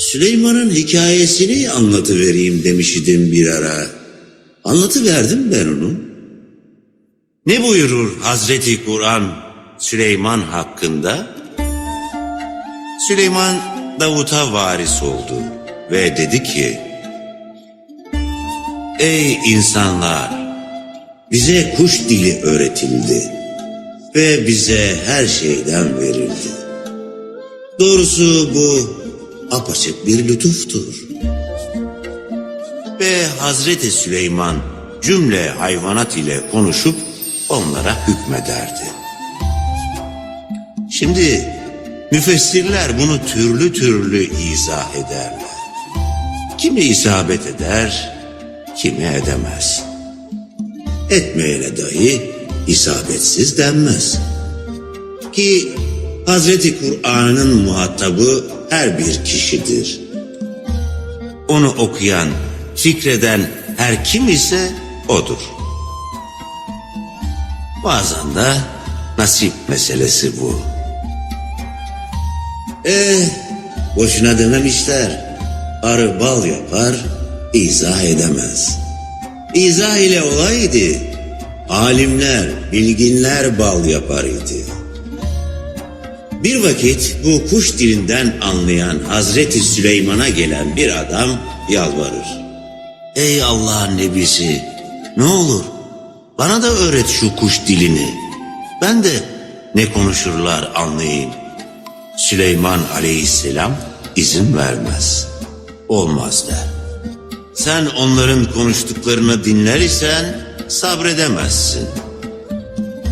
Süleyman'ın hikayesini anlatıvereyim demişidim bir ara. Anlatıverdim ben onu. Ne buyurur Hazreti Kur'an Süleyman hakkında? Süleyman Davut'a varis oldu ve dedi ki, Ey insanlar! Bize kuş dili öğretildi ve bize her şeyden verildi. Doğrusu bu apaçık bir lütuftur. Ve Hazreti Süleyman cümle hayvanat ile konuşup onlara hükmederdi. Şimdi müfessirler bunu türlü türlü izah ederler. Kimi isabet eder, kimi edemez. Etmeyene dahi isabetsiz denmez. Ki Hazreti Kur'an'ın muhatabı her bir kişidir. Onu okuyan, fikreden her kim ise odur. Bazen de nasip meselesi bu. Eh, boşuna dememişler. Arı bal yapar, izah edemez. İzah ile olaydı, alimler, bilginler bal yapar idi. Bir vakit bu kuş dilinden anlayan Hazreti Süleyman'a gelen bir adam yalvarır. Ey Allah'ın nebisi, ne olur bana da öğret şu kuş dilini. Ben de ne konuşurlar anlayayım. Süleyman aleyhisselam izin vermez. Olmaz der. Sen onların konuştuklarını dinler isen sabredemezsin.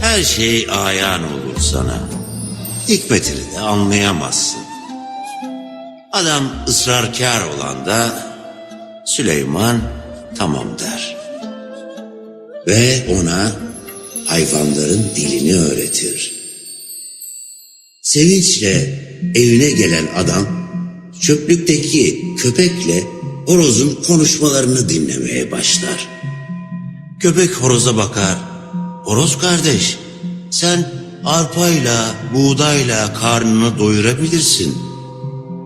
Her şey ayan olur sana. Hikmetini de anlayamazsın. Adam ısrarkar olan da Süleyman tamam der. Ve ona hayvanların dilini öğretir. Sevinçle evine gelen adam çöplükteki köpekle horozun konuşmalarını dinlemeye başlar. Köpek horoza bakar. Horoz kardeş, sen arpayla, buğdayla karnını doyurabilirsin.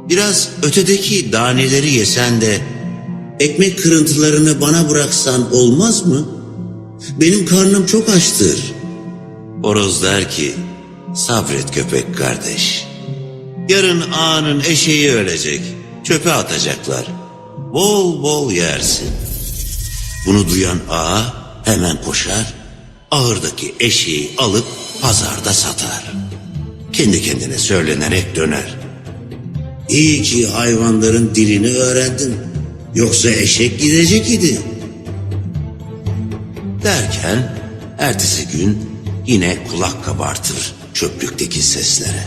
Biraz ötedeki daneleri yesen de ekmek kırıntılarını bana bıraksan olmaz mı? Benim karnım çok açtır. Horoz der ki, sabret köpek kardeş. Yarın ağanın eşeği ölecek, çöpe atacaklar. Bol bol yersin. Bunu duyan ağa hemen koşar, ağırdaki eşeği alıp pazarda satar. Kendi kendine söylenerek döner. İyi ki hayvanların dilini öğrendim. Yoksa eşek gidecek idi. Derken ertesi gün yine kulak kabartır çöplükteki seslere.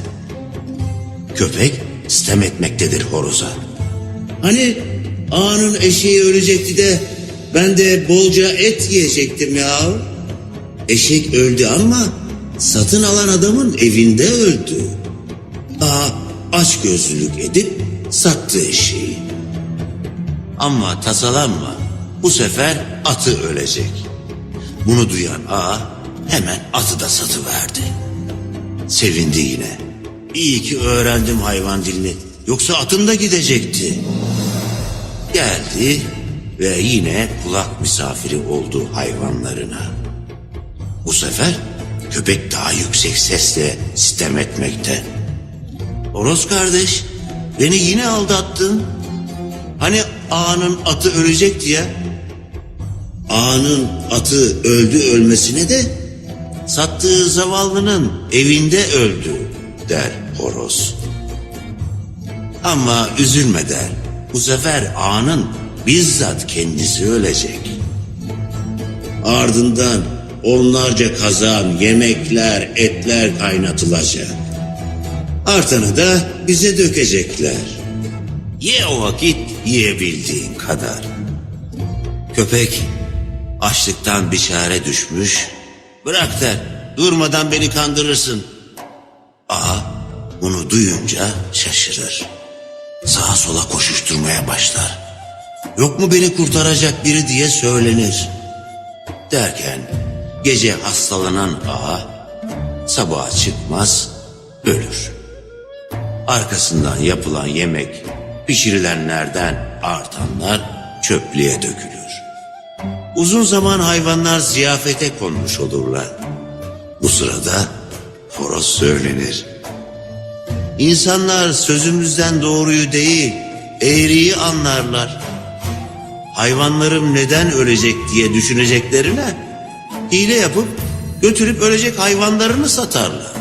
Köpek sitem etmektedir horoza. Hani ağanın eşeği ölecekti de ben de bolca et yiyecektim ya. Eşek öldü ama satın alan adamın evinde öldü. Ağa aç gözlülük edip sattı eşeği. Ama tasalanma bu sefer atı ölecek. Bunu duyan ağa hemen atı da satıverdi. Sevindi yine. İyi ki öğrendim hayvan dilini. Yoksa atım da gidecekti. Geldi ve yine kulak misafiri oldu hayvanlarına. Bu sefer köpek daha yüksek sesle sitem etmekte. Horoz kardeş beni yine aldattın. Hani ağanın atı ölecek diye. Ağanın atı öldü ölmesine de sattığı zavallının evinde öldü der horoz. Ama üzülme der. Bu sefer ağanın bizzat kendisi ölecek. Ardından onlarca kazan, yemekler, etler kaynatılacak. Artanı da bize dökecekler. Ye o vakit yiyebildiğin kadar. Köpek açlıktan bir çare düşmüş. Bırak der, durmadan beni kandırırsın. Ağa bunu duyunca şaşırır. Sağa sola koşuşturmaya başlar. Yok mu beni kurtaracak biri diye söylenir. Derken gece hastalanan ağa sabaha çıkmaz ölür. Arkasından yapılan yemek pişirilenlerden artanlar çöplüğe dökülür. Uzun zaman hayvanlar ziyafete konmuş olurlar. Bu sırada horoz söylenir. İnsanlar sözümüzden doğruyu değil, eğriyi anlarlar. Hayvanlarım neden ölecek diye düşüneceklerine, hile yapıp götürüp ölecek hayvanlarını satarlar.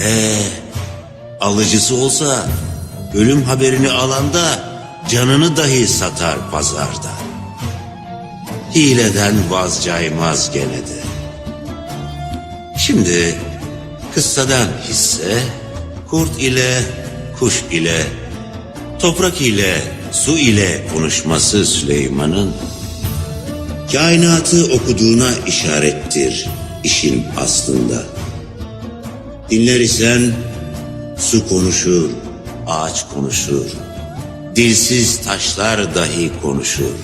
Ee, alıcısı olsa ölüm haberini alanda canını dahi satar pazarda. Hileden vazcaymaz gene de. Şimdi kıssadan hisse kurt ile kuş ile toprak ile su ile konuşması Süleyman'ın kainatı okuduğuna işarettir işin aslında. Dinler isen su konuşur, ağaç konuşur, dilsiz taşlar dahi konuşur.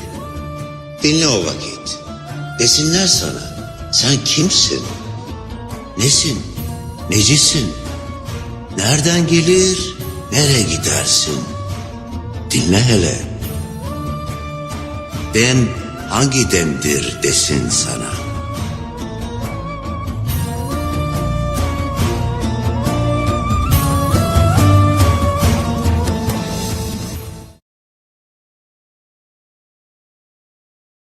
Dinle o vakit. Desinler sana. Sen kimsin? Nesin? Necisin? Nereden gelir? Nereye gidersin? Dinle hele. Dem hangi demdir desin sana.